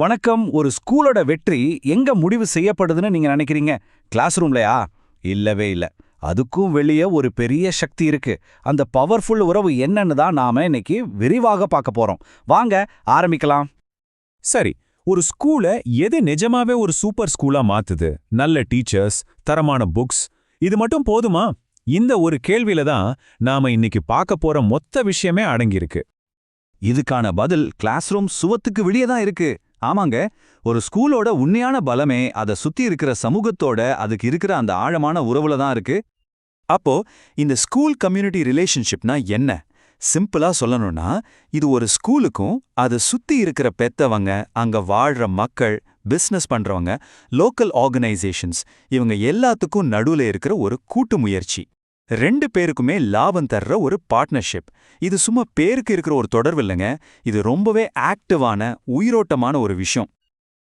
வணக்கம் ஒரு ஸ்கூலோட வெற்றி எங்க முடிவு செய்யப்படுதுன்னு நீங்க நினைக்கிறீங்க? கிளாஸ் ரூம்லயா இல்லவே இல்ல. அதுக்கும் வெளியே ஒரு பெரிய சக்தி இருக்கு. அந்த பவர்ஃபுல் உறவு என்னன்னு தான் நாம இன்னைக்கு விரிவாக பார்க்க போறோம். வாங்க ஆரம்பிக்கலாம். சரி ஒரு ஸ்கூல எது நிஜமாவே ஒரு சூப்பர் ஸ்கூலா மாத்துது? நல்ல டீச்சர்ஸ் தரமான புக்ஸ் இது மட்டும் போதுமா? இந்த ஒரு கேள்வியில தான் நாம இன்னைக்கு பார்க்க போற மொத்த விஷயமே அடங்கியிருக்கு. இதுக்கான பதில் கிளாஸ் ரூம் சுவத்துக்கு வெளியே தான் இருக்கு. ஆமாங்க ஒரு ஸ்கூலோட உண்மையான பலமே அதை சுத்தி இருக்கிற சமூகத்தோட அதுக்கு இருக்கிற அந்த ஆழமான உறவுல தான் இருக்கு. அப்போ இந்த ஸ்கூல் கம்யூனிட்டி ரிலேஷன்ஷிப்னா என்ன? சிம்பிளா சொல்லணும்னா இது ஒரு ஸ்கூலுக்கும் அதை சுத்தி இருக்கிற பெத்தவங்க அங்க வாழ்ற மக்கள் பிசினஸ் பண்றவங்க லோக்கல் ஆர்கனைசேஷன்ஸ் இவங்க எல்லாத்துக்கும் நடுவுல இருக்கிற ஒரு கூட்டு முயற்சி. ரெண்டு பேருக்குமே லாபம் தர்ற ஒரு பார்ட்னர்ஷிப் இது சும்மா பேருக்கு இருக்கிற ஒரு தொடர்பு இல்லைங்க. இது ரொம்பவே ஆக்டிவான உயிரோட்டமான ஒரு விஷயம்.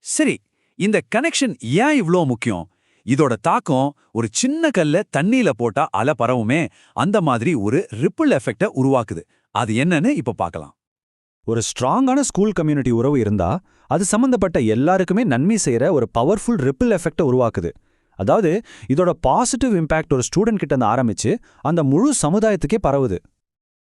சரி இந்த கனெக்ஷன் ஏன் இவ்ளோ முக்கியம்? இதோட தாக்கம் ஒரு சின்ன கல்ல தண்ணியில போட்டா அல பரவுமே அந்த மாதிரி ஒரு ரிப்பிள் எஃபெக்ட உருவாக்குது. அது என்னன்னு இப்ப பார்க்கலாம். ஒரு ஸ்ட்ராங்கான ஸ்கூல் கம்யூனிட்டி உறவு இருந்தா அது சம்பந்தப்பட்ட எல்லாருக்குமே நன்மை செய்யற ஒரு பவர்ஃபுல் ரிப்பிள் எஃபெக்ட உருவாக்குது. அதாவது இதோட பாசிட்டிவ் இம்பாக்ட் ஒரு ஸ்டூடெண்ட் கிட்ட இருந்து ஆரம்பிச்சு அந்த முழு சமுதாயத்துக்கே பரவுது.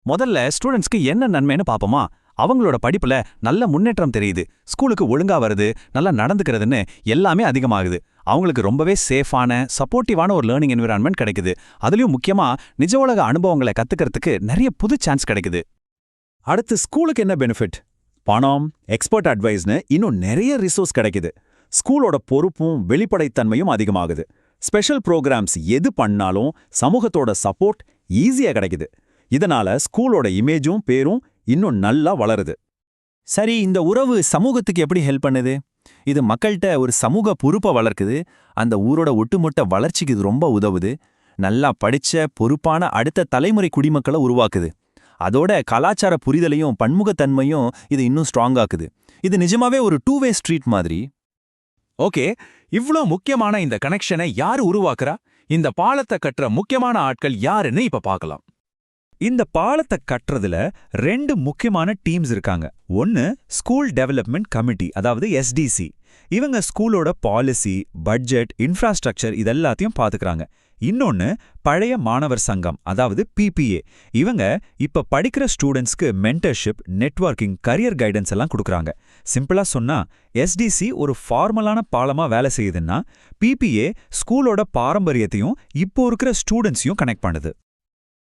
முதல்ல ஸ்டூடெண்ட்ஸ்க்கு என்ன நன்மைன்னு பாப்போமா? அவங்களோட படிப்புல நல்ல முன்னேற்றம் தெரியுது. ஸ்கூலுக்கு ஒழுங்கா வருது நல்லா நடந்துக்கிறதுன்னு எல்லாமே அதிகமாகுது. அவங்களுக்கு ரொம்பவே சேஃபான சப்போர்ட்டிவான ஒரு லேர்னிங் என்விரான்மெண்ட் கிடைக்குது. அதுலயும் முக்கியமா நிஜ உலக அனுபவங்களை கத்துக்கிறதுக்கு நிறைய புது சான்ஸ் கிடைக்குது. அடுத்து ஸ்கூலுக்கு என்ன பெனிஃபிட் பணம் எக்ஸ்பர்ட் அட்வைஸ்னு இன்னும் நிறைய ரிசோர்ஸ் கிடைக்குது. ஸ்கூலோட பொறுப்பும் வெளிப்படைத்தன்மையும் அதிகமாகுது. ஸ்பெஷல் ப்ரோக்ராம்ஸ் எது பண்ணாலும் சமூகத்தோட சப்போர்ட் ஈஸியா கிடைக்குது. இதனால ஸ்கூலோட இமேஜும் பேரும் இன்னும் நல்லா வளருது. சரி இந்த உறவு சமூகத்துக்கு எப்படி ஹெல்ப் பண்ணுது? இது மக்கள்கிட்ட ஒரு சமூக பொறுப்பை வளர்க்குது. அந்த ஊரோட ஒட்டுமொட்ட வளர்ச்சிக்கு இது ரொம்ப உதவுது. நல்லா படிச்ச பொறுப்பான அடுத்த தலைமுறை குடிமக்களை உருவாக்குது. அதோட கலாச்சார புரிதலையும் பன்முகத்தன்மையும் இது இன்னும் ஸ்ட்ராங்காக்குது இது நிஜமாவே ஒரு டூ வே ஸ்ட்ரீட் மாதிரி. ஓகே இவ்ளோ முக்கியமான இந்த கனெக்ஷனை யாரு உருவாக்குறா? இந்த பாலத்தை கட்டுற முக்கியமான ஆட்கள் யாருன்னு இப்ப பார்க்கலாம். இந்த பாலத்தை கட்டுறதுல ரெண்டு முக்கியமான டீம்ஸ் இருக்காங்க. ஒன்னு ஸ்கூல் டெவலப்மெண்ட் கமிட்டி அதாவது எஸ்டிசி இவங்க ஸ்கூலோட பாலிசி பட்ஜெட் இன்ஃப்ராஸ்ட்ரக்சர் இதெல்லாத்தையும் பாத்துக்கறாங்க. இன்னொன்னு பழைய மாணவர் சங்கம் அதாவது பிபிஏ இவங்க இப்ப படிக்கிற ஸ்டூடெண்ட்ஸ்க்கு மென்டர்ஷிப் நெட்வொர்க்கிங் கரியர் கைடன்ஸ் எல்லாம் கொடுக்குறாங்க. சிம்பிளா சொன்னா எஸ்டிசி ஒரு ஃபார்மலான பாலமா வேலை செய்யுதுன்னா பிபிஏ ஸ்கூலோட பாரம்பரியத்தையும் இப்போ இருக்கிற ஸ்டூடெண்ட்ஸையும் கனெக்ட் பண்ணுது.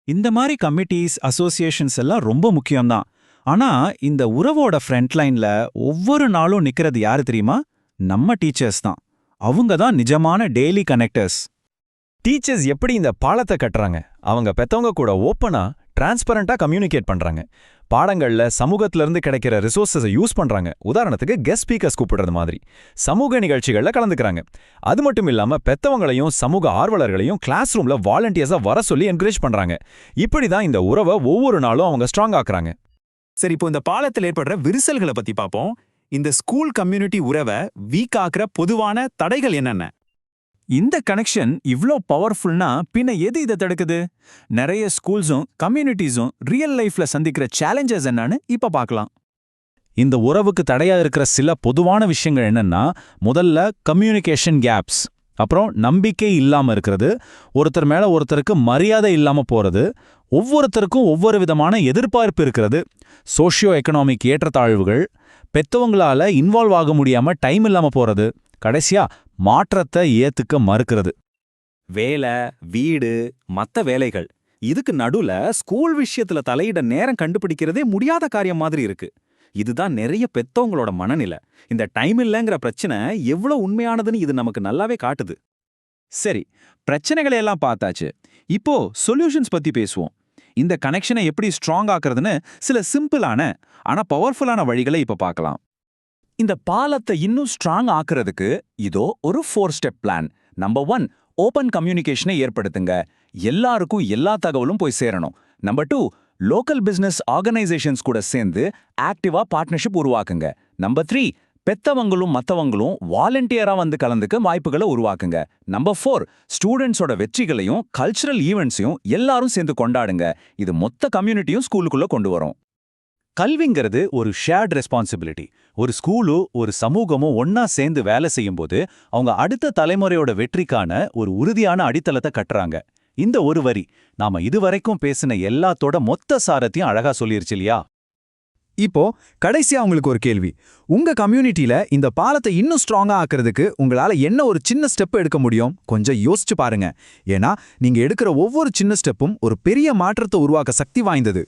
இந்த மாதிரி கமிட்டிஸ் அசோசியேஷன்ஸ் எல்லாம் ரொம்ப முக்கியம்தான். ஆனா இந்த உறவோட ஃப்ரண்ட்லைன்ல ஒவ்வொரு நாளும் நிக்கிறது யாரு தெரியுமா? நம்ம டீச்சர்ஸ் தான். அவங்க தான் நிஜமான டெய்லி கனெக்டர்ஸ் டீச்சர்ஸ் எப்படி இந்த பாலத்தை கட்டுறாங்க? அவங்க பெத்தவங்க கூட ஓப்பனா டிரான்ஸ்பரண்டா கம்யூனிகேட் பண்றாங்க. பாடங்கள்ல சமூகத்துல இருந்து கிடைக்கிற ரிசோர்ஸஸை யூஸ் பண்றாங்க. உதாரணத்துக்கு கெஸ்ட் ஸ்பீக்கர்ஸ் கூப்பிடுறது மாதிரி. சமூக நிகழ்ச்சிகள்ல கலந்துக்கிறாங்க. அது மட்டும் இல்லாம பெத்தவங்களையும் சமூக ஆர்வலர்களையும் கிளாஸ் ரூம்ல வாலண்டியர்ஸா வர சொல்லி என்கரேஜ் பண்றாங்க. இப்படிதான் இந்த உறவை ஒவ்வொரு நாளும் அவங்க ஸ்ட்ராங் ஆக்குறாங்க. சரி இப்போ இந்த பாலத்தில் ஏற்படுற விரிசல்களை பத்தி பார்ப்போம் இந்த ஸ்கூல் கம்யூனிட்டி உறவை வீக் ஆக்குற பொதுவான தடைகள் என்னென்ன? இந்த கனெக்ஷன் இவ்ளோ பவர்ஃபுல்னா பின்ன எது இதை தடுக்குது? நிறைய ஸ்கூல்ஸும் கம்யூனிட்டிஸும் ரியல் லைஃப்ல சந்திக்கிற சேலஞ்சஸ் என்னன்னு இப்ப பார்க்கலாம். இந்த உறவுக்கு தடையா இருக்கிற சில பொதுவான விஷயங்கள் என்னன்னா முதல்ல கம்யூனிகேஷன் கேப்ஸ் அப்புறம் நம்பிக்கை இல்லாம இருக்கிறது ஒருத்தர் மேல ஒருத்தருக்கு மரியாதை இல்லாம போறது ஒவ்வொருத்தருக்கும் ஒவ்வொரு விதமான எதிர்பார்ப்பு இருக்கிறது சோஷியோ எக்கனாமிக் ஏற்றத்தாழ்வுகள் பெத்தவங்களால இன்வால்வ் ஆக முடியாம டைம் இல்லாம போறது கடைசியா மாற்றத்தை ஏத்துக்க மறுக்கிறது. வேலை வீடு மத்த வேலைகள். இதுக்கு நடுல ஸ்கூல் விஷயத்துல தலையிட நேரம் கண்டுபிடிக்கிறதே முடியாத காரியம் மாதிரி இருக்கு. இதுதான் நிறைய பெத்தவங்களோட மனநிலை. இந்த டைம் இல்லைங்கிற பிரச்சனை எவ்வளவு உண்மையானதுன்னு இது நமக்கு நல்லாவே காட்டுது. சரி பிரச்சனைகளை எல்லாம் பார்த்தாச்சு. இப்போ சொல்யூஷன்ஸ் பத்தி பேசுவோம். இந்த கனெக்ஷனை எப்படி ஸ்ட்ராங் ஆக்குறதுன்னு சில சிம்பிளான ஆனா பவர்ஃபுல்லான வழிகளை இப்ப பார்க்கலாம். இந்த பாலத்தை இன்னும் ஸ்ட்ராங் ஆக்குறதுக்கு இதோ ஒரு four step plan number one open கம்யூனிகேஷனை ஏற்படுத்துங்க. எல்லாருக்கும் எல்லா தகவலும் போய் சேரணும். Number two local business organisations கூட சேர்ந்து ஆக்டிவா பார்ட்னர்ஷிப் உருவாக்குங்க. நம்பர் த்ரீ பெத்தவங்களும் மத்தவங்களும் வாலண்டியரா வந்து கலந்துக்க வாய்ப்புகளை உருவாக்குங்க. நம்பர் ஃபோர் ஸ்டூடெண்ட்ஸோட வெற்றிகளையும் கல்ச்சுரல் ஈவெண்ட்ஸையும் எல்லாரும் சேர்ந்து கொண்டாடுங்க. இது மொத்த கம்யூனிட்டியும் ஸ்கூலுக்குள்ள கொண்டு வரும். கல்விங்கிறது ஒரு ஷேர்ட் ரெஸ்பான்சிபிலிட்டி ஒரு ஸ்கூலோ ஒரு சமூகமோ ஒன்னா சேர்ந்து வேலை செய்யும்போது அவங்க அடுத்த தலைமுறையோட வெற்றிக்கான ஒரு உறுதியான அடித்தளத்தை கட்டுறாங்க. இந்த ஒரு வரி நாம இதுவரைக்கும் பேசின எல்லாத்தோட மொத்த சாரத்தையும் அழகா சொல்லிருச்சு இல்லையா? இப்போ கடைசியா உங்களுக்கு ஒரு கேள்வி. உங்க கம்யூனிட்டியில இந்த பாலத்தை இன்னும் ஸ்ட்ராங்கா ஆக்குறதுக்கு உங்களால என்ன ஒரு சின்ன ஸ்டெப் எடுக்க முடியும்? கொஞ்சம் யோசிச்சு பாருங்க. ஏன்னா நீங்க எடுக்கிற ஒவ்வொரு சின்ன ஸ்டெப்பும் ஒரு பெரிய மாற்றத்தை உருவாக்க சக்தி வாய்ந்தது.